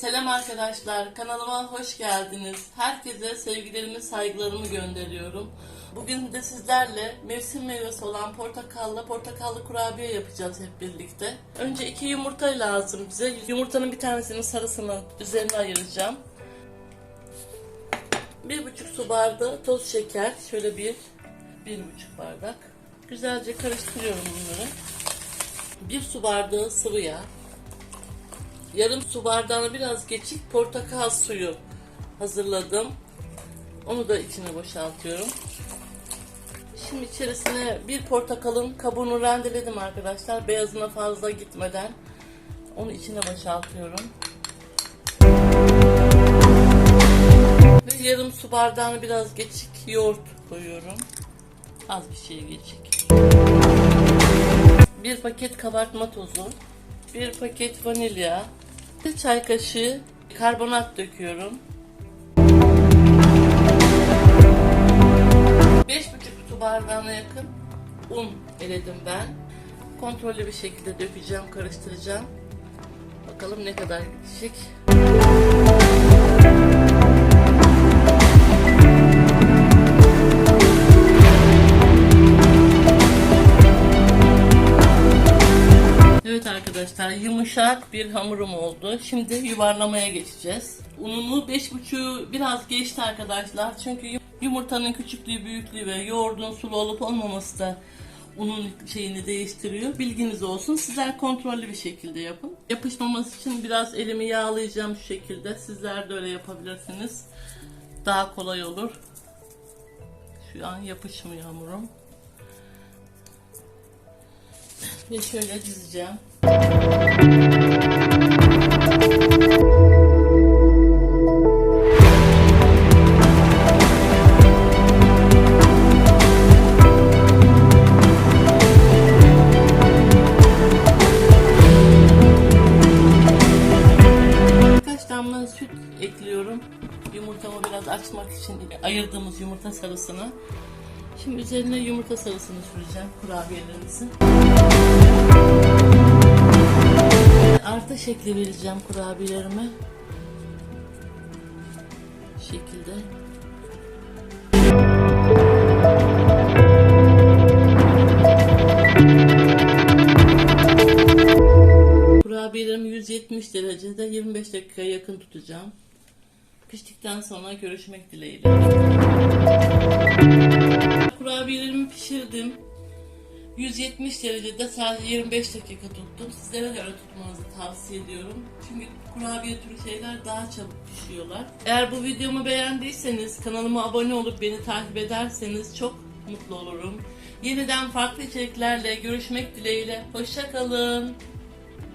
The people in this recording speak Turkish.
Selam arkadaşlar, kanalıma hoş geldiniz. Herkese sevgilerimi, saygılarımı gönderiyorum. Bugün de sizlerle mevsim meyvesi olan portakalla portakallı kurabiye yapacağız hep birlikte. Önce iki yumurta lazım bize. Yumurtanın bir tanesinin sarısını üzerine ayıracağım. Bir buçuk su bardağı toz şeker, şöyle bir, bir buçuk bardak. Güzelce karıştırıyorum bunları. Bir su bardağı sıvı yağ. Yarım su bardağına biraz geçik portakal suyu hazırladım. Onu da içine boşaltıyorum. Şimdi içerisine bir portakalın kabuğunu rendeledim arkadaşlar. Beyazına fazla gitmeden onu içine boşaltıyorum. Ve yarım su bardağına biraz geçik yoğurt koyuyorum. Az bir şey geçik. Bir paket kabartma tozu. Bir paket vanilya. Bir çay kaşığı karbonat döküyorum. 5,5 su bardağına yakın un eledim ben. Kontrollü bir şekilde dökeceğim, karıştıracağım. Bakalım ne kadar gidecek. Arkadaşlar yumuşak bir hamurum oldu. Şimdi yuvarlamaya geçeceğiz. Ununu 5,5 biraz geçti arkadaşlar. Çünkü yum- yumurtanın küçüklüğü, büyüklüğü ve yoğurdun sulu olup olmaması da unun şeyini değiştiriyor. Bilginiz olsun. Sizler kontrollü bir şekilde yapın. Yapışmaması için biraz elimi yağlayacağım şu şekilde. Sizler de öyle yapabilirsiniz. Daha kolay olur. Şu an yapışmıyor hamurum. Ve şöyle dizeceğim. Ekliyorum. Yumurtamı biraz açmak için ayırdığımız yumurta sarısını. Şimdi üzerine yumurta sarısını süreceğim kurabiyelerimizin. Arta şekli vereceğim kurabiyelerime. Şekilde. Kurabiyelerimi 170 derecede 25 dakikaya yakın tutacağım. Piştikten sonra görüşmek dileğiyle. Kurabiyelerimi pişirdim. 170 derecede sadece 25 dakika tuttum. Sizlere de öyle tutmanızı tavsiye ediyorum. Çünkü kurabiye türü şeyler daha çabuk pişiyorlar. Eğer bu videomu beğendiyseniz kanalıma abone olup beni takip ederseniz çok mutlu olurum. Yeniden farklı içeriklerle görüşmek dileğiyle. Hoşçakalın.